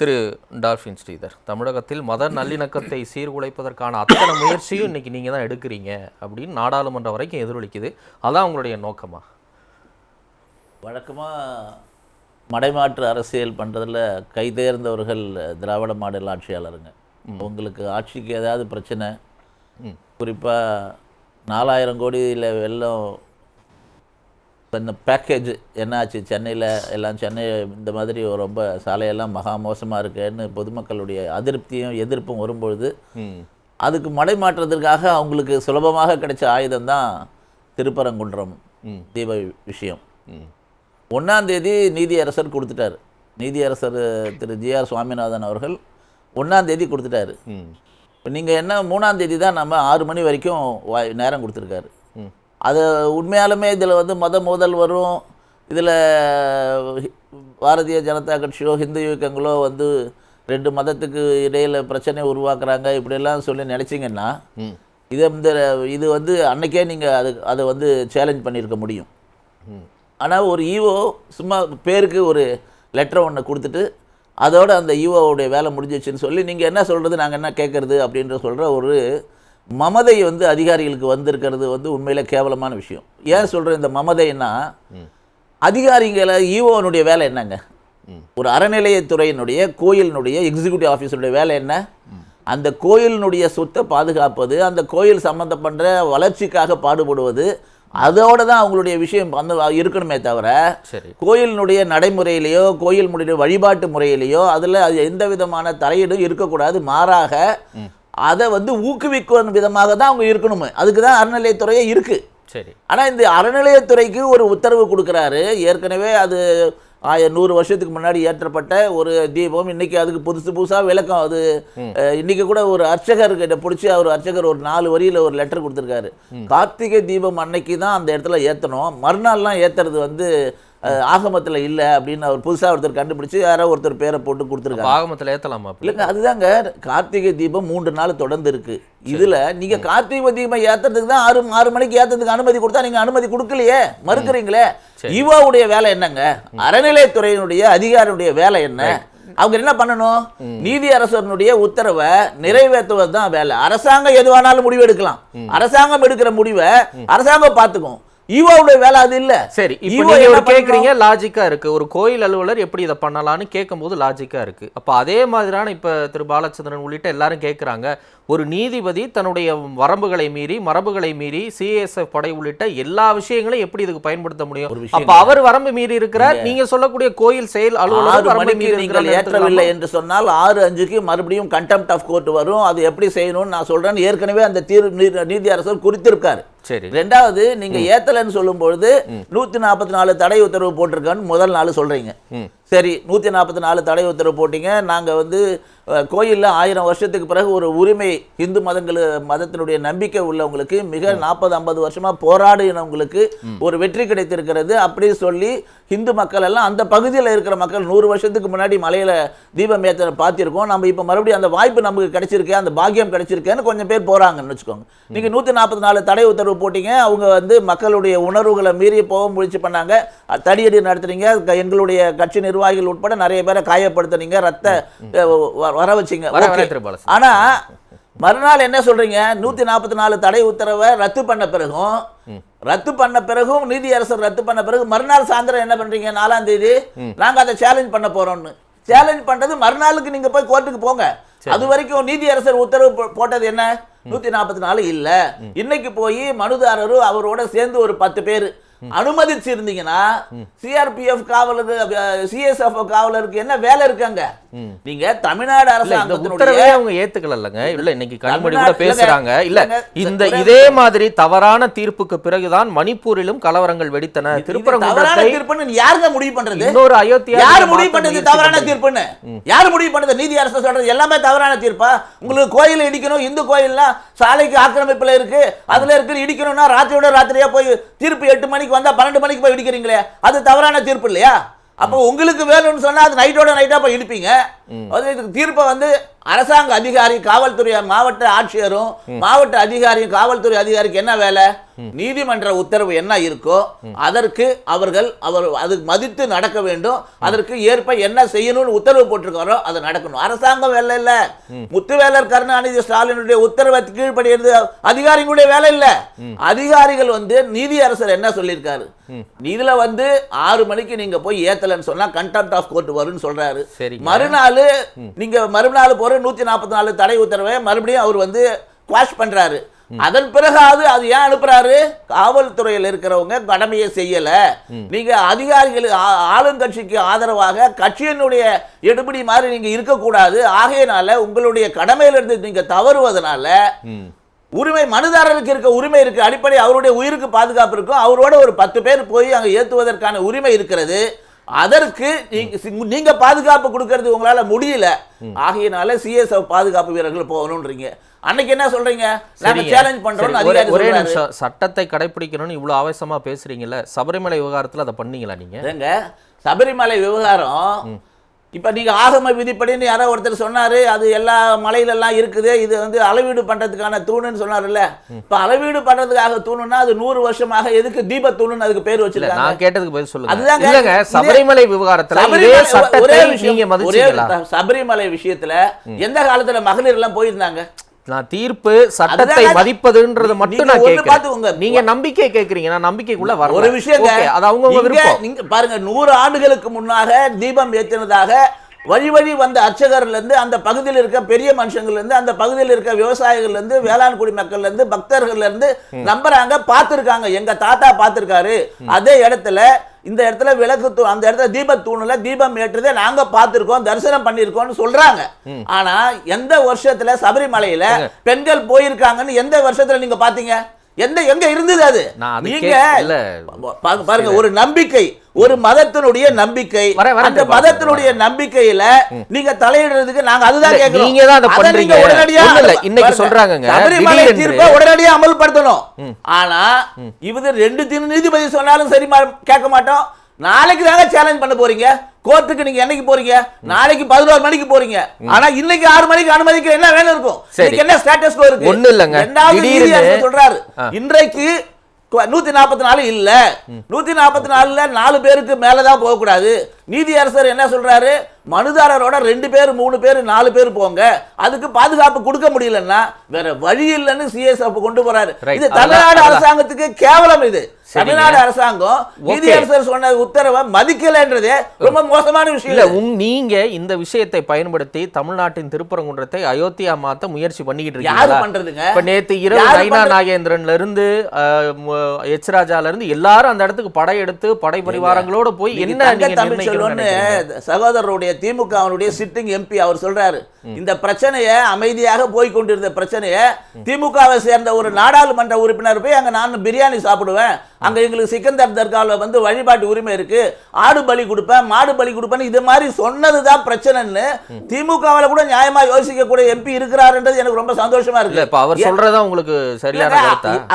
திரு dolphin Sridhar. தமிழகத்தில் மத நல்லிணக்கத்தை சீர்குலைப்பதற்கான அத்தனை முயற்சியும் இன்னைக்கு நீங்கள் தான் எடுக்கிறீங்க அப்படின்னு நாடாளுமன்றம் வரைக்கும் எதிரொலிக்குது. அதான் உங்களுடைய நோக்கமா? வழக்கமாக மடைமாற்று அரசியல் பண்ணுறதுல கைதேர்ந்தவர்கள் திராவிட மாடல் ஆட்சியாளருங்க. உங்களுக்கு ஆட்சிக்கு ஏதாவது பிரச்சனை குறிப்பாக நாலாயிரம் கோடியில் வெள்ளம் இந்த பேக்கேஜ் என்னாச்சு? சென்னையில் எல்லாம் சென்னை இந்த மாதிரி ரொம்ப சாலையெல்லாம் மகா மோசமாக இருக்குன்னு பொதுமக்களுடைய அதிருப்தியும் எதிர்ப்பும் வரும்பொழுது அதுக்கு மடை மாற்றுறதுக்காக அவங்களுக்கு சுலபமாக கிடைச்ச ஆயுதம் தான் திருப்பரங்குன்றம். தீப விஷயம். ம். ஒன்றாம் தேதி நீதியரசர் கொடுத்துட்டாரு. நீதியரசர் திரு ஜிஆர் சுவாமிநாதன் அவர்கள் ஒன்றாம் தேதி கொடுத்துட்டாரு. இப்போ நீங்கள் என்ன மூணாம் தேதி தான் நம்ம ஆறு மணி வரைக்கும் நேரம் கொடுத்துருக்காரு. ம். அது உண்மையாலுமே இதில் வந்து மத மோதல் வரும் இதில் பாரதிய ஜனதா கட்சியோ ஹிந்து இயக்கங்களோ வந்து ரெண்டு மதத்துக்கு இடையில் பிரச்சனை உருவாக்குறாங்க. இப்படியெல்லாம் சொல்லி நினச்சிங்கன்னா இது இந்த இது வந்து அன்னைக்கே நீங்கள் அது அதை வந்து சேலஞ்ச் பண்ணியிருக்க முடியும். ஆனால் ஒரு ஈஓ சும்மா பேருக்கு ஒரு லெட்டர் ஒன்று கொடுத்துட்டு அதோட அந்த ஈஓவுடைய வேலை முடிஞ்சிச்சுன்னு சொல்லி நீங்கள் என்ன சொல்கிறது நாங்கள் என்ன கேட்குறது அப்படின்ற சொல்கிற ஒரு மமதை வந்து அதிகாரிகளுக்கு வந்திருக்கிறது வந்து உண்மையில கேவலமான விஷயம். ஏன் சொல்கிறேன் இந்த மமதைன்னா அதிகாரிகளை ஈஓனுடைய வேலை என்னங்க. ஒரு அறநிலையத்துறையினுடைய கோயிலினுடைய எக்ஸிக்யூட்டிவ் ஆஃபீஸருடைய வேலை என்ன? அந்த கோயிலினுடைய சொத்தை பாதுகாப்பது அந்த கோயில் சம்பந்தப்பட்ட வளர்ச்சிக்காக பாடுபடுவது அதோட தான் அவங்களுடைய விஷயம் வந்து இருக்கணுமே தவிர சரி. கோயிலினுடைய நடைமுறையிலேயோ கோயிலினுடைய வழிபாட்டு முறையிலேயோ அதில் அது எந்த விதமான தலையீடும் இருக்கக்கூடாது. மாறாக அதை வந்து ஊக்குவிக்கும் விதமாக தான் அவங்க இருக்கணுமே. அதுக்கு தான் அறநிலையத்துறையே இருக்குது சரி. ஆனால் இந்த அறநிலையத்துறைக்கு ஒரு உத்தரவு கொடுக்குறாரு. ஏற்கனவே அது ஆய நூறு வருஷத்துக்கு முன்னாடி ஏற்றப்பட்ட ஒரு தீபம். இன்னைக்கு அதுக்கு புதுசு புதுசாக விளக்கம். அது இன்னைக்கு கூட ஒரு அர்ச்சகர் கிட்ட பிடிச்சி அவர் அர்ச்சகர் ஒரு நாலு வரியில் ஒரு லெட்டர் கொடுத்துருக்காரு. கார்த்திகை தீபம் அன்னைக்கு தான் அந்த இடத்துல ஏற்றணும் மறுநாள்லாம் ஏற்றுறது வந்து ஆகமத்தில் இல்லை அப்படின்னு அவர் புதுசாக ஒருத்தர் கண்டுபிடிச்சு யாரோ ஒருத்தர் பேரை போட்டு கொடுத்துருக்காரு ஆகமத்தில் ஏற்றலாமா இல்லைங்க அதுதாங்க. கார்த்திகை தீபம் மூன்று நாள் தொடர்ந்து இருக்கு. இதுல நீங்க கார்த்திகை தீபம் ஏத்துறதுக்கு தான் ஆறு ஆறு மணிக்கு ஏத்துறதுக்கு அனுமதி கொடுத்தா நீங்க அனுமதி கொடுக்கலையே. மறுக்கிறீங்களே? ஈவாவுடைய வேலை என்னங்க? அறநிலையத்துறையினுடைய அதிகாரியுடைய வேலை என்ன? அவங்க என்ன பண்ணணும்? நீதி அரசனுடைய உத்தரவை நிறைவேற்றுவது தான் வேலை. அரசாங்கம் எதுவானாலும் முடிவு எடுக்கலாம் அரசாங்கம் எடுக்கிற முடிவை அரசாங்கம் பார்த்துக்கும். ஈவாவுடைய வேலை அது இல்ல. சரி இப்போ நீங்க கேக்குறீங்க லாஜிக்கா இருக்கு. ஒரு கோயில் அலுவலர் எப்படி இதை பண்ணலாம்னு கேட்கும்போது லாஜிக்கா இருக்கு. அப்ப அதே மாதிரியான இப்ப திரு பாலச்சந்திரன் உள்ளிட்ட எல்லாரும் கேக்குறாங்க ஒரு நீதிபதி தன்னுடைய வரம்புகளை மீறி மரபுகளை மீறி சிஎஸ்எஃப் படை உள்ளிட்ட எல்லா விஷயங்களையும் எப்படி இதுக்கு பயன்படுத்த முடியும்? ஒரு விஷயம் அப்ப அவர் வரம்பு மீறி இருக்கிறார். நீங்க சொல்லக்கூடிய கோயில் செயல் அலுவலர் நீங்கள் ஏற்றவில்லை? என்று சொன்னால் ஆறு அஞ்சுக்கு மறுபடியும் கண்டெம்ட் ஆஃப் கோர்ட் வரும். அது எப்படி செய்யணும்னு நான் சொல்றேன் ஏற்கனவே அந்த தீர் நீ- நீதி அரசர் குறித்திருக்காரு. சரி. ரெண்டாவது நீங்க ஏத்தலைன்னு சொல்லும் பொழுது நூத்தி நாற்பத்தி நாலு தடை உத்தரவு போட்டிருக்கான்னு முதல் நாள் சொல்றீங்க. சரி நூற்றி நாற்பத்தி நாலு தடை உத்தரவு போட்டீங்க. நாங்கள் வந்து கோயில்ல ஆயிரம் வருஷத்துக்கு பிறகு ஒரு உரிமை இந்து மதங்கள் மதத்தினுடைய நம்பிக்கை உள்ளவங்களுக்கு மிக நாற்பது ஐம்பது வருஷமா போராடினவங்களுக்கு ஒரு வெற்றி கிடைத்திருக்கிறது. அப்படி சொல்லி இந்து மக்கள் எல்லாம் அந்த பகுதியில் இருக்கிற மக்கள் நூறு வருஷத்துக்கு முன்னாடி மலையில தீபம் ஏற்ற பார்த்திருக்கோம். நம்ம இப்போ மறுபடியும் அந்த வாய்ப்பு நமக்கு கிடைச்சிருக்கே அந்த பாக்கியம் கிடைச்சிருக்கேன்னு கொஞ்சம் பேர் போறாங்கன்னு வச்சுக்கோங்க. நீங்க நூற்றி நாற்பத்தி நாலு தடை உத்தரவு போட்டீங்க. அவங்க வந்து மக்களுடைய உணர்வுகளை மீறி போக முயற்சி பண்ணாங்க. தடியடி நடத்துறீங்க. க- எங்களுடைய கட்சி நிர்வாகிகள் உட்பட நிறைய பேரை காயப்படுத்துனீங்க ரத்த வர வச்சீங்க. வர Okay. வர திரு பாலச்சந்திரன் ஆனா மறுநாள் என்ன சொல்றீங்க? நூத்தி நாற்பத்தி நாலு தடை உத்தரவை ரத்து பண்ண பிறகும் ரத்து பண்ண பிறகும் நீதியரசர் ரத்து பண்ண பிறகு மறுநாள் சாயந்தரம் என்ன பண்றீங்க? நாலாம் தேதி? நாங்க அதை சேலஞ்ச் பண்ண போறோம்னு. சேலஞ்ச் பண்றது மறுநாளுக்கு நீங்க போய் கோர்ட்டுக்கு போங்க. அது வரைக்கும் நீதியரசர் உத்தரவு போட்டது என்ன? நூத்தி நாற்பத்தி நாலு இல்ல. இன்னைக்கு போய் மனுதாரரும் அவரோட சேர்ந்து ஒரு பத்து பேர். அனுமதிச்சிருந்தீங்கன்னா சிஆர்பிஎஃப் காவலர் சிஎஸ்எஃப் காவலருக்கு என்ன வேலை இருக்காங்க நீங்க தமிழ்நாடு அரசாங்கத்தினுடைய அவங்க ஏத்துக்கலங்க இல்ல இன்னைக்கு கனிமொழி கூட பேசுறாங்க. இல்ல இந்த இதே மாதிரி தவறான தீர்ப்புக்கு பிறகுதான் மணிப்பூரிலும் கலவரங்கள் வெடித்தன. தவறான திருப்பரங்குன்றத்தை தீர்ப்புன்னு யாருங்க முடிவு பண்றது? இன்னொரு அயோத்தியா யாரு முடிவு பண்ணது தவறான தீர்ப்புன்னு. யாரு முடிவு பண்ணது நீதி அரசு சொல்றது எல்லாமே தவறான தீர்ப்பா? உங்களுக்கு கோயில் இடிக்கணும் இந்து கோயில்லாம் சாலைக்கு ஆக்கிரமிப்புல இருக்கு அதுல இருக்கு இடிக்கணும்னா ராத்திரியோட ராத்திரியா போய் தீர்ப்பு எட்டு மணிக்கு வந்தா பன்னெண்டு மணிக்கு போய் இடிக்கிறீங்களே அது தவறான தீர்ப்பு இல்லையா? அப்போ உங்களுக்கு வேணும்னு சொன்னா அது நைட்டோட நைட்டா போய் இடிப்பீங்க அது இதுக்கு தீர்ப்பை வந்து அரசாங்க அதிகாரி காவல்துறை மாவட்ட ஆட்சியரும் மாவட்ட அதிகாரியும் காவல்துறை அதிகாரிக்கு என்ன வேலை? நீதிமன்ற உத்தரவு என்ன இருக்கோ அதற்கு அவர்கள் அவர் அதுக்கு மதித்து நடக்க வேண்டும். அதற்கு ஏற்ப என்ன செய்யணும்னு உத்தரவு போட்டிருக்காரோ அது நடக்கணும். அரசாங்கம் வேலை இல்ல. முத்துவேலர் கருணாநிதி ஸ்டாலினுடைய உத்தரவை கீழ்ப்படியது அதிகாரிகளுடைய வேலை இல்ல. அதிகாரிகள் வந்து நீதி அரசர் என்ன சொல்லியிருக்காரு? இதுல வந்து ஆறு மணிக்கு நீங்க போய் ஏத்தலன்னு சொன்னா கண்டெம்ட் ஆஃப் கோர்ட் வரும்னு சொல்றாரு. சரிங்க. மறுநாள் நீங்க மறுநாள் போற நூத்தி நாற்பத்தி நாலு தடை உத்தரவை மறுபடியும் அவர் வந்து குவாஷ் பண்றாரு. அதன் பிறகாவது அது ஏன் அனுப்புறாரு? காவல்துறையில் இருக்கிறவங்க கடமையை செய்யல. நீங்க அதிகாரிகள் ஆளுங்கட்சிக்கு ஆதரவாக கட்சியினுடைய எடுபடி மாதிரி நீங்க இருக்கக்கூடாது. ஆகையினால உங்களுடைய கடமையிலிருந்து நீங்க தவறுவதனால உரிமை மனுதாரருக்கு இருக்க உரிமை இருக்கு. அடிப்படை அவருடைய உயிருக்கு பாதுகாப்பு இருக்கும். அவரோட ஒரு பத்து பேர் போய் அங்க ஏத்துவதற்கான உரிமை இருக்கிறது. அதற்கு நீங்க நீங்க பாதுகாப்பு கொடுக்கறது உங்களால முடியல. ஆகையினால சிஎஸ்எஃப் பாதுகாப்பு வீரர்கள் போகணும்ன்றீங்க அன்னைக்கு என்ன சொல்றீங்க? நாங்க. சேலஞ்ச் பண்றோம் ஒரே நிமிஷம். சட்டத்தை கடைபிடிக்கணும்னு இவ்வளவு ஆவேசமா பேசுறீங்கல்ல சபரிமலை விவகாரத்துல அதை பண்ணீங்களா நீங்க? சபரிமலை விவகாரம் இப்ப நீங்க ஆகம விதிப்படின்னு யாரோ ஒருத்தர் சொன்னாரு அது எல்லா மலையில எல்லாம் இருக்குது இது வந்து அளவீடு பண்றதுக்கான தூணுன்னு சொன்னாருல்ல. இப்ப அளவீடு பண்றதுக்காக தூணுன்னா அது நூறு வருஷமாக எதுக்கு தீப தூணுன்னு அதுக்கு பேர் வச்சிருக்காங்க நான் கேட்டதுக்கு பதில் சொல்லுங்க. இதே- சபரிமலை விவகாரத்துல ஒரே விஷயம், ஒரே சபரிமலை விஷயத்துல எந்த காலத்துல மகளிர் எல்லாம் போயிருந்தாங்க? நான் தீர்ப்பு சட்டத்தை. மதிப்பதுன்றத மட்டும் நான் கேட்கிறேன் நீங்க நம்பிக்கை கேக்குறீங்க நான் நம்பிக்கைக்குள்ள வரல ஒரு விஷயம் அது அவங்க நீங்க பாருங்க நூறு ஆண்டுகளுக்கு முன்னாக தீபம் ஏற்றினதாக வழி வழி வந்த அர்ச்சகர்ல இருந்து அந்த பகுதியில் இருக்க பெரிய மனுஷங்கள்ல இருந்து அந்த பகுதியில் இருக்க விவசாயிகள்ல இருந்து வேளாண் குடி மக்கள்ல இருந்து பக்தர்கள்ல இருந்து நம்புறாங்க பார்த்திருக்காங்க. எங்க தாத்தா பார்த்திருக்காரு. அதே இடத்துல இந்த இடத்துல விளக்கு தூ அந்த இடத்துல தீப தூணுல தீபம் ஏற்றுறதை நாங்க பார்த்திருக்கோம் தரிசனம் பண்ணியிருக்கோம்னு சொல்றாங்க. ஆனா எந்த வருஷத்துல சபரிமலையில பெண்கள் போயிருக்காங்கன்னு எந்த வருஷத்துல நீங்க பாத்தீங்க எந்த எங்க இருந்தது அது? நீங்க பாருங்க ஒரு நம்பிக்கை ஒரு மதத்தினுடைய நம்பிக்கை. அந்த. மதத்தினுடைய நம்பிக்கையில நீங்க தலையிடுறதுக்கு நாங்க அதுதான் கேட்கிறோம். நீங்க தான் அதை பண்றீங்க. உடனடியா இல்ல, இன்னைக்கு சொல்றாங்கங்க, சபரிமலை தீர்ப்பை உடனடியா அமல்படுத்தணும். ஆனா இது ரெண்டு திரு நீதிபதி சொன்னாலும் சரி கேட்க மாட்டோம். நாளைக்கு தாங்க சேலஞ்ச் பண்ண போறீங்க. கோர்ட்டுக்கு நீங்க என்னைக்கு போறீங்க? நாளைக்கு பதினோரு மணிக்கு போறீங்க. ஆனா இன்னைக்கு ஆறு மணிக்கு அனுமதிக்க என்ன வேணும் இருக்கும்? என்ன ஸ்டேட்டஸ் இருக்கு? ஒண்ணும் இல்லைங்க. ரெண்டாவது சொல்றாரு. இன்றைக்கு நூத்தி நாற்பத்தி நாலு இல்ல. நூத்தி நாற்பத்தி நாலுல நாலு பேருக்கு மேலதான் போக கூடாது நீதியரசர் என்ன சொல்றாரு மனுதாரரோட ரெண்டு பேர் மூணு பேர் நாலு பேர் போங்க அதுக்கு பாதுகாப்பு கொடுக்க முடியலன்னா வேற வழி இல்லைன்னு சிஎஸ்எஃப் கொண்டு போறாரு. இது தமிழ்நாடு. அரசாங்கத்துக்கு கேவலம் இது. தமிழ்நாடு அரசாங்கம் நீதியரசர் சொன்ன உத்தரவை மதிக்கலன்றதே ரொம்ப மோசமான விஷயம் இல்ல. உங் நீங்க இந்த விஷயத்தை பயன்படுத்தி தமிழ்நாட்டின் திருப்பரங்குன்றத்தை அயோத்தியா மாத்த முயற்சி பண்ணிக்கிட்டு யாரு இருக்கீங்களா பண்றதுங்க இப்ப நேத்து இரவு நைனா? நாகேந்திரன்ல இருந்து எச் ராஜால இருந்து எல்லாரும் அந்த இடத்துக்கு படையெடுத்து படை பரிவாரங்களோட போய் என்ன தங்க நீங்க தமிழ் நிர்ணயிக்கணும்னு செல்வன்னு நினைக்கிறீங்க? சகோதரருடைய திமுக அவருடைய சிட்டிங் எம்பி அவர் சொல்றாரு. இந்த பிரச்சனைய அமைதியாக போய் கொண்டிருந்த பிரச்சனைய திமுகவை சேர்ந்த ஒரு நாடாளுமன்ற உறுப்பினர் போய் அங்க நான் பிரியாணி சாப்பிடுவேன். அங்க எங்களுக்கு சிக்கந்தர் தர்காவில் வந்து வழிபாட்டு உரிமை இருக்கு. ஆடு பலி கொடுப்பேன் மாடு பலி கொடுப்பேன் இது மாதிரி சொன்னதுதான் பிரச்சனைன்னு திமுகவில் கூட நியாயமா யோசிக்கக்கூடிய எம்பி இருக்கிறாருன்றது எனக்கு ரொம்ப சந்தோஷமா இருக்கு. இப்ப அவர் சொல்றதா உங்களுக்கு சரியான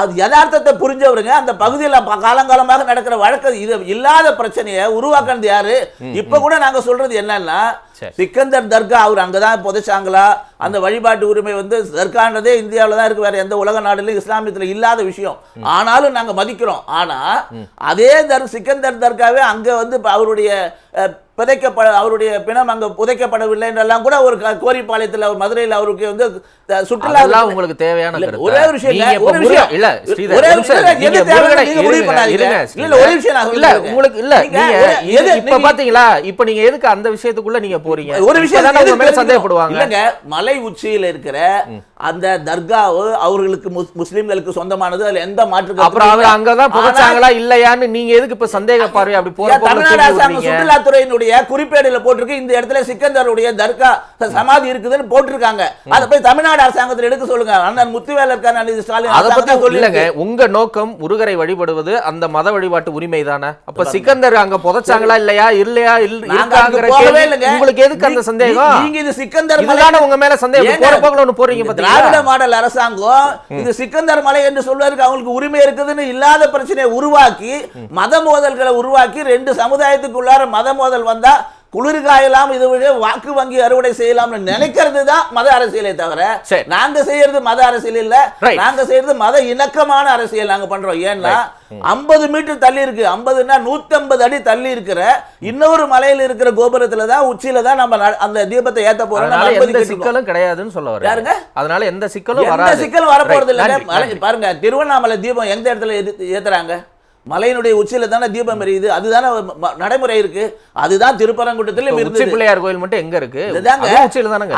அது யதார்த்தத்தை புரிஞ்சவருங்க. அந்த பகுதியில் காலங்காலமாக நடக்கிற வழக்கு இது இல்லாத பிரச்சனையை உருவாக்குனது யாரு? இப்ப கூட நாங்க சொல்றது என்னன்னா. சிக்கந்தர் தர்கா அவர் அங்கதான் புதைச்சாங்களா? அந்த வழிபாட்டு உரிமை வந்து தர்கான்றதே இந்தியாவில் தான் இருக்கு. வேற எந்த உலக நாடுலையும் இஸ்லாமியத்துல இல்லாத விஷயம். ஆனாலும் நாங்க மதிக்கிறோம். ஆனா அதே தர் சிக்கந்தர் தர்காவே அங்க வந்து அவருடைய புதைக்கப்பட அவருடைய பிணம் அங்க புதைக்கப்படவில்லை என்றெல்லாம் கூட ஒரு கோரிப்பாளையத்துல ஒரு மதுரையில் அவருக்கு வந்து சுற்றுலா உங்களுக்கு தேவையான? ஒரே ஒரு விஷயம் ஒரு விஷயம். இல்ல ஒரே விஷயம், எது இல்ல, ஒரு விஷயம் இல்ல. உங்களுக்கு இல்ல நீங்க இப்ப பாத்தீங்களா இப்ப நீங்க எதுக்கு அந்த விஷயத்துக்குள்ள நீங்க போறீங்க ஒரு விஷயம் இப்பதானே உங்க மேல? சந்தேகப்படுவாங்க இல்லங்க மலை உச்சியில இருக்கிற அந்த தர்காவு அவர்களுக்கு முஸ்- முஸ்லிம்களுக்கு சொந்தமானது அதுல எந்த மாற்று அப்புறம் அவர் அங்கதான் புதைச்சாங்களா இல்லையான்னு நீங்க எதுக்கு இப்ப சந்தேக பார்வை அப்படி போற தமிழ்நாடு தூண்டி அரசாங்கம் சுற்றுலாத்துறையினுடைய குறிப்பேடுல போட்டிருக்கு. இந்த இடத்துல சிக்கந்தருடைய தர்கா சமாதி இருக்குதுன்னு போட்டிருக்காங்க. அதை போய் தமிழ்நாடு அரசாங்கத்தில் எடுக்க சொல்லுங்க. அண்ணன் முத்துவேலர் கருணாநிதி ஸ்டாலின் அத பத்தி. இல்லங்க. உங்க நோக்கம் முருகரை வழிபடுவது அந்த மத வழிபாட்டு உரிமை தானே? அப்ப சிக்கந்தர் அங்க புதைச்சாங்களா இல்லையா? இல்லையா. உங்களுக்கு எதுக்கு அந்த சந்தேகம்? நீங்க இது சிக்கந்தர் மலை- இதுதானே உங்க மேல சந்தேகம்? போற போக்குல ஒண்ணு போறீங்க திராவிட மாடல் அரசாங்கம் இது சிக்கந்தர் மலை என்று சொல்வதற்கு அவங்களுக்கு உரிமை இருக்குதுன்னு இல்லாத பிரச்சனையை உருவாக்கி மத மோதல்களை உருவாக்கி ரெண்டு சமுதாயத்துக்குள்ளார மத மோதல் வந்தா குளிர்காயலாம் இது வாக்கு வங்கி அறுவடை செய்யலாம்னு நினைக்கிறது தான் மத அரசியலே தவிர. நாங்க செய்யறது மத அரசியல் இல்ல. நாங்க செய்யறது மத இணக்கமான அரசியல் நாங்க பண்றோம் ஏன்னா ஐம்பது மீட்டர் தள்ளி இருக்கு ஐம்பதுன்னா நூத்தி அடி தள்ளி இருக்கிற இன்னொரு மலையில இருக்கிற கோபுரத்துல தான் உச்சியில தான் நம்ம அந்த தீபத்தை ஏத்த போறோம். சிக்கலும் கிடையாதுன்னு சொல்ல வரேன் யாருங்க? அதனால எந்த சிக்கலும் எந்த வராது சிக்கல் வரப்போறது Right. இல்லைங்க நன்றி, மலை- நன்றி. பாருங்க திருவண்ணாமலை தீபம் எந்த இடத்துல ஏத்துறாங்க மலையினுடைய உச்சியில தானே தீபம் எரியுது அதுதானே நடைமுறை இருக்கு அதுதான் உச்சி இருந்தது பிள்ளையார் கோயில் மட்டும் எங்க இருக்கு.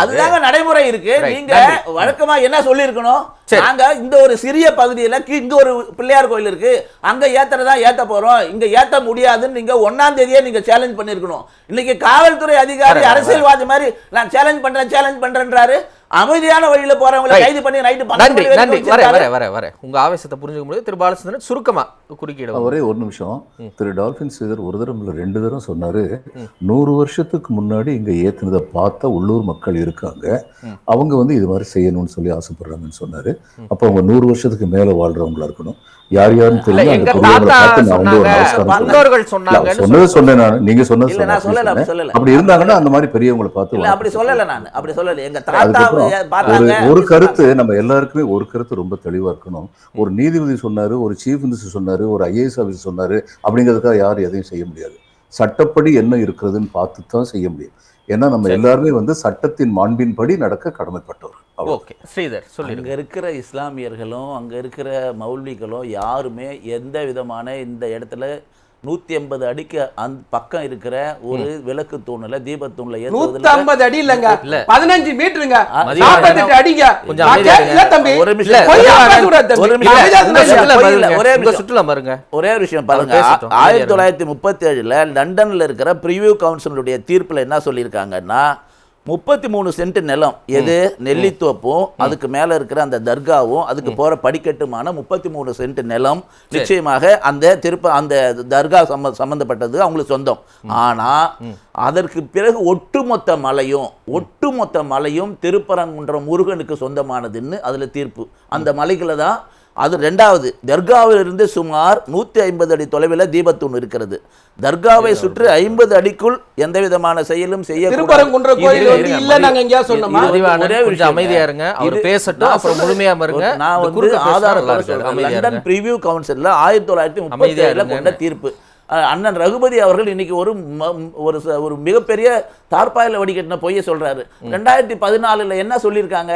அதுதாங்க நடைமுறை இருக்கு. நீங்க. வழக்கமா என்ன சொல்லியிருக்கணும். நாங்க இந்த ஒரு சிறிய பகுதியில இங்க ஒரு பிள்ளையார் கோயில் இருக்கு. அங்க ஏத்துறதா ஏத்த போறோம். இங்க ஏத்த முடியாதுன்னு நீங்க ஒன்னாம் தேதியே நீங்க சேலஞ்ச் பண்ணிருக்கணும். இன்னைக்கு காவல்துறை அதிகாரி அரசியல்வாதி மாதிரி நான் சேலஞ்ச் பண்றேன் சேலஞ்ச் பண்றேன்றாரு. அமைதியான வழியில போறவங்களை. கைது பண்ணி நைட்டு நன்றி நன்றி. வர வர வர வர உங்க ஆவேசத்தை புரிஞ்சுக்க முடியும் திரு பாலச்சந்திரன் சுருக்கமா குறுக்கிட ஒரே ஒரு நிமிஷம். திரு டால்பின் சேகர் ஒரு தரம் இல்லை ரெண்டு தரம் சொன்னாரு. நூறு வருஷத்துக்கு முன்னாடி இங்க ஏத்துனதை பார்த்த உள்ளூர் மக்கள் இருக்காங்க. அவங்க வந்து இது மாதிரி செய்யணும்னு சொல்லி ஆசைப்படுறாங்கன்னு சொன்னாரு. அப்போ அவங்க நூறு வருஷத்துக்கு மேல வாழ்றவங்களா இருக்கணும். யார் தெரியல எங்க அந்த பெரியவங்களை சொன்னது சொன்னேன் நான். நீங்க சொன்னது அப்படி இருந்தாங்கன்னா அந்த மாதிரி பெரியவங்களை பார்த்து அப்படி சொல்லல நான். அப்படி சொல்லல. எங்க தாத்தா ஒரு கருத்து நம்ம எல்லாருக்குமே ஒரு கருத்து ரொம்ப தெளிவா இருக்கணும். ஒரு நீதிபதி சொன்னாரு ஒரு சீஃப் மினிஸ்டர் சொன்னாரு ஒரு ஐஏஎஸ் ஆஃபீஸர் சொன்னாரு அப்படிங்கிறதுக்காக யாரும் எதையும் செய்ய முடியாது. சட்டப்படி என்ன இருக்கிறதுன்னு பார்த்து தான் செய்ய முடியும். ஏன்னா நம்ம எல்லாருமே வந்து சட்டத்தின் மாண்பின்படி நடக்க கடமைப்பட்டவர். ஓகே ஸ்ரீதர் அங்க சொல்லிடுங்க இருக்கிற இஸ்லாமியர்களும் அங்க இருக்கிற மௌல்விகளும் யாருமே எந்த விதமான இந்த இடத்துல நூத்தி எண்பது அடிக்கு அந்த பக்கம் இருக்கிற ஒரு விளக்கு தூண்ல தீபத்தூண்ல நூத்தி ஐம்பது அடி இல்லங்க. இல்ல. பதினஞ்சு மீட்டருங்க. அடிங்க. கொஞ்சம் ஒரு விஷயம் பாருங்க. பேசட்டும். ஆயிரத்தி தொள்ளாயிரத்தி முப்பத்தி ஏழுல லண்டன்ல இருக்கிற ப்ரிவியூ கவுன்சிலுடைய தீர்ப்புல என்ன சொல்லியிருக்காங்கன்னா முப்பத்தி மூணு சென்ட் நிலம் எது? நெல்லித்தோப்பும் அதுக்கு மேல இருக்கிற அந்த தர்காவும் அதுக்கு போற படிக்கட்டுமான முப்பத்தி மூணு சென்ட் நிலம் நிச்சயமாக அந்த திருப்ப அந்த தர்கா சம்ம சம்பந்தப்பட்டது அவங்களுக்கு சொந்தம். ஆனா அதற்கு பிறகு ஒட்டுமொத்த மலையும் ஒட்டுமொத்த மலையும் திருப்பரங்குன்றம் முருகனுக்கு சொந்தமானதுன்னு அதுல தீர்ப்பு. அந்த மலைகளை தான் அது ரெண்டாவது தர்காவிலிருந்து சுமார் நூற்றி ஐம்பது அடி தொலைவில் தீபத்தூண் இருக்கிறது. தர்காவை சுற்றி ஐம்பது அடிக்குள் எந்த விதமான செயலும் செய்ய. அமைதியா இருங்க. அவர் பேசட்டும். அப்புறம் முழுமையா இருங்க நான் வந்து அமைதியா லண்டன். பிரிவியூ கவுன்சில்ல ஆயிரத்தி தொள்ளாயிரத்தி முப்பத்தி ஏழுல. கொண்ட தீர்ப்பு. அண்ணன் ரகுபதி அவர்கள் இன்னைக்கு ஒரு ஒரு ஒரு மிகப்பெரிய தார்பாயில வடிகட்டின பொய்ய சொல்றாரு. ரெண்டாயிரத்தி பதினாலுல என்ன சொல்லியிருக்காங்க?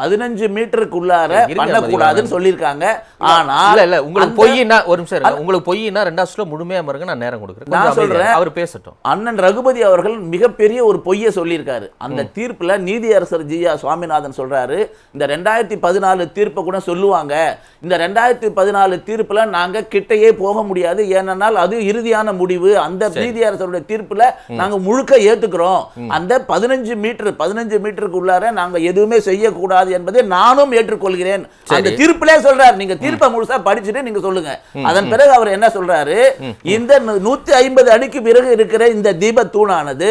பதினஞ்சு மீட்டருக்குள்ளார பண்ணக்கூடாதுன்னு. சொல்லியிருக்காங்க. ஆனால் இல்ல உங்களுக்கு பொய்னா ஒரு நிமிஷம் உங்களுக்கு பொய்னா ரெண்டாவது சொல்ல முழுமையா பாருங்க நான் நேரம் கொடுக்குறேன். நான் சொல்றேன். அவர் பேசட்டும். அண்ணன் ரகுபதி அவர்கள் மிகப்பெரிய ஒரு பொய்யை சொல்லியிருக்காரு. அந்த தீர்ப்புல நீதியரசர் ஜியா சுவாமிநாதன் சொல்றாரு இந்த ரெண்டாயிரத்தி பதினாலு தீர்ப்பை கூட சொல்லுவாங்க. இந்த ரெண்டாயிரத்தி பதினாலு தீர்ப்புல நாங்க கிட்டையே போக முடியாது. ஏனென்றால் அது இறுதியான முடிவு அந்த நீதியரசருடைய தீர்ப்புல நாங்க முழுக்க ஏத்துக்கிறோம். அந்த பதினஞ்சு மீட்டர் பதினஞ்சு மீட்டருக்கு உள்ளார நாங்க எதுவுமே செய்யக்கூடாது என்பதை நானும் ஏற்றுக்கொள்கிறேன். அந்த தீர்ப்பிலே சொல்றாரு. நீங்க தீர்ப்பை முழுசா படிச்சுட்டு நீங்க சொல்லுங்க. அதன் பிறகு அவர் என்ன சொல்றாரு? இந்த நூத்தி ஐம்பது அடிக்கு பிறகு இருக்கிற இந்த தீப தூணானது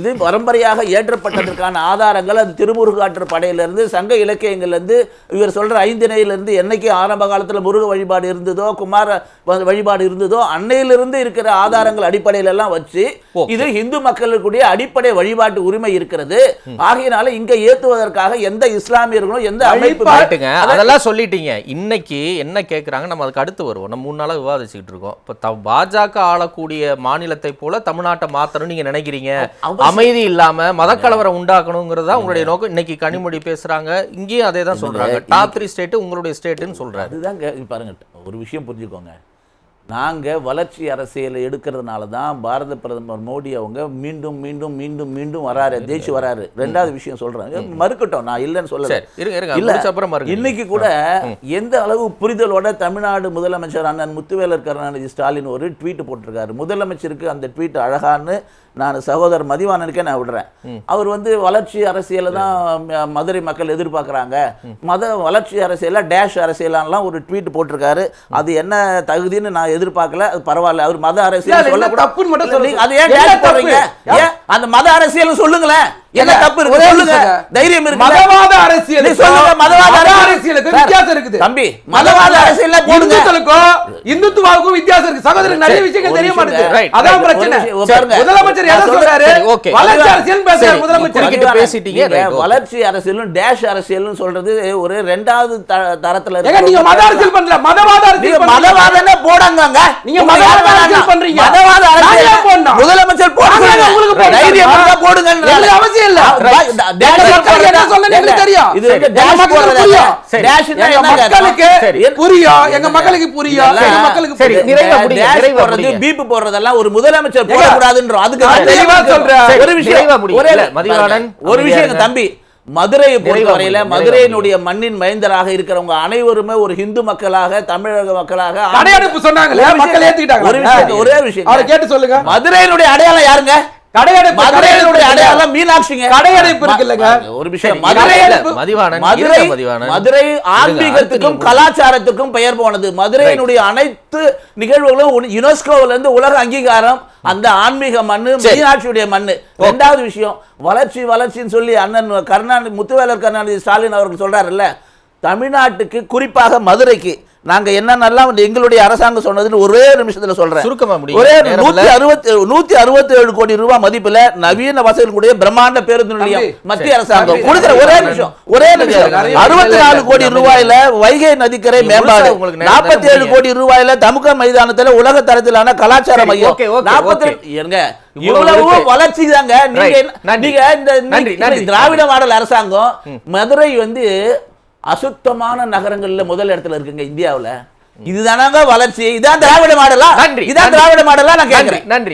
இது பரம்பரையாக ஏற்றப்பட்டதற்கான ஆதாரங்கள். அது திருமுருகாற்று படையிலிருந்து சங்க இலக்கியங்கள்ல இருந்து இவர் சொல்ற ஐந்திணையில இருந்து என்னைக்கு ஆரம்ப காலத்துல முருக வழிபாடு இருந்ததோ குமார வழிபாடு இருந்ததோ அன்னையிலிருந்து இருக்கிற ஆதாரங்கள் அடிப்படையில எல்லாம் வச்சு. இது இந்து மக்களுக்குடைய அடிப்படை வழிபாட்டு உரிமை இருக்கிறது. ஆகையினால இங்க ஏத்துவதற்காக எந்த இஸ்லாமியர்களும் எந்த அமைப்பு அதெல்லாம் சொல்லிட்டீங்க. இன்னைக்கு என்ன கேக்குறாங்க? நம்ம அதுக்கு அடுத்து வருவோம். நம்ம மூணு நாளா விவாதிச்சுக்கிட்டு இருக்கோம். இப்ப பாஜக ஆளக்கூடிய மாநிலத்தை போல தமிழ்நாட்டை மாத்தணும்னு நீங்க நினைக்கிறீங்க. அமைதி இல்லாம மதக்கலவரம் உண்டாக்கணுங்கிறது தான் உங்களுடைய நோக்கம்? இன்னைக்கு கனிமொழி பேசுறாங்க. இங்கேயும் அதே தான் சொல்றாங்க. டாப் த்ரீ ஸ்டேட் உங்களுடைய ஸ்டேட்னு சொல்றாரு. அதுதான் கே- இங்க பாருங்க ஒரு விஷயம் புரிஞ்சுக்கோங்க. நாங்க வளர்ச்சி அரசியலை எடுக்கிறதுனால தான் பாரத பிரதமர் மோடி அவங்க மீண்டும் மீண்டும் மீண்டும் மீண்டும் வராரு ஜெயிச்சு வராரு. ரெண்டாவது விஷயம் சொல்றேன். மறுக்கட்டும் நான் இல்லைன்னு இருங்க இல்ல அப்புறம் இன்னைக்கு கூட எந்த அளவு புரிதலோட தமிழ்நாடு முதலமைச்சர் அண்ணன் முத்துவேலர் கருணாநிதி ஸ்டாலின் ஒரு ட்வீட் போட்டிருக்காரு. முதலமைச்சருக்கு அந்த ட்வீட் அழகான்னு நான் சகோதரர் மதிவாணனுக்கே நான் விடுறேன். அவர் வந்து வளர்ச்சி அரசியலை தான் மதுரை மக்கள் எதிர்பார்க்கறாங்க. மத வளர்ச்சி அரசியல டேஷ் அரசியலான்லாம் ஒரு ட்வீட் போட்டிருக்காரு. அது என்ன தகுதின்னு நான் எதிர்பார்க்கல. அது பரவாயில்ல. அவர் மத அரசியல் சொல்ல. அது ஏன்? போடுறீங்க? ஏன் அந்த மத அரசியல் சொல்லுங்களேன் என்ன தப்பு இருக்கு சொல்லுங்க. தைரியம் இருக்கு மதவாத நீ அரசியலுக்கும் சொல்லுங்க மதவாத அரசியல். சார், வித்தியாசம் இருக்குது தம்பி மதவாத அரசியல்ல போடுங்க இந்துக்களுக்கும் இந்துத்துவாவுக்கும் வித்தியாசம் இருக்கு சகோதரர் நிறைய விஷயங்கள் தெரிய மாட்டேங்குது அதான். பிரச்சனை. முதலமைச்சர் என்ன. சொல்றாரு. வளர்ச்சி அரசியல் பேசுறாரு சரி, முதலமைச்சர் பேசிட்டீங்க. வளர்ச்சி அரசியலும் டேஷ் அரசியலும் சொல்றது ஒரு ரெண்டாவது தரத்துல ஏங்க நீங்க மத அரசியல் பண்ற மதவாத அரசியல் பண்றீங்க. மதவாதமே போடாங்கங்க நீங்க மதவாத அரசியல். பண்றீங்க. மதவாத அரசியல்? முதலமைச்சர் போடுங்க நாங்க உங்களுக்கு. தைரியம் போடுங்க அவசியம் இல்ல. போடுறதெல்லாம் ஒரு முதலமைச்சர் போடக்கூடாதுன்றோம். அதுக்கு. ஒரு விஷயம். ஒரே விஷயம் தம்பி. மதுரையை பொறுத்தவரையில மதுரையினுடைய மண்ணின் மைந்தராக இருக்கிறவங்க அனைவருமே ஒரு இந்து மக்களாக தமிழக மக்களாக கடையடைப்பு சொன்னாங்களே ஒரு விஷயம், கேட்டு சொல்லுங்க. மதுரையினுடைய அடையாளம் யாருங்க? கடையடைப்பு அடையாளம் மீனாட்சிங்க. கடையடைப்பு இருக்குல்லங்க. ஒரு விஷயம் மதுரை மதுரை ஆன்மீகத்துக்கும் கலாச்சாரத்துக்கும் பெயர் போனது. மதுரையினுடைய அனைத்து நிகழ்வுகளும் யுனெஸ்கோவுல இருந்து உலக அங்கீகாரம் அந்த ஆன்மீக மண்ணு. மீனாட்சியுடைய மண்ணு. ரெண்டாவது விஷயம் வளர்ச்சி வளர்ச்சின்னு சொல்லி அண்ணன் கருணாநிதி முத்துவேலர் கருணாநிதி ஸ்டாலின் அவர்கள் சொல்றாருல்ல தமிழ்நாட்டுக்கு குறிப்பாக மதுரைக்கு. நாங்க என்னென்னலாம் வந்து எங்களுடைய அரசாங்கம் சொன்னதுன்னு ஒரே நிமிஷத்துல சொல்றேன். சுருக்கமா முடிங்க. ஒரே இல்ல. அறுபத்தி நூத்தி அறுபத்தி ஏழு கோடி ரூபாய் மதிப்புல நவீன வசதிகள் கூடிய பிரம்மாண்ட பேருந்து நிலையம் மத்திய அரசாங்கம். கொடுக்கிற ஒரே நிமிஷம் ஒரே நிமிஷம். அறுபத்தி நாலு கோடி ரூபாயில வைகை நதிக்கரை மேம்பாடு நாற்பத்தி ஏழு கோடி ரூபாயில தமுக மைதானத்துல உலக தரத்திலான கலாச்சார சரி, மையம். நாற்பத்தி. இருங்க இவ்வளவு. வளர்ச்சி தாங்க. நீங்க இந்த. திராவிட மாடல் அரசாங்கம் மதுரை வந்து அசுத்தமான நகரங்கள்ல முதல் இடத்துல இருக்குங்க இந்தியாவுல. இதுதானங்க வளர்ச்சி இதான் திராவிட மாடலா? நன்றி, இதான். திராவிட மாடலா நான் நன்றி. கேக்குறேன் நன்றி.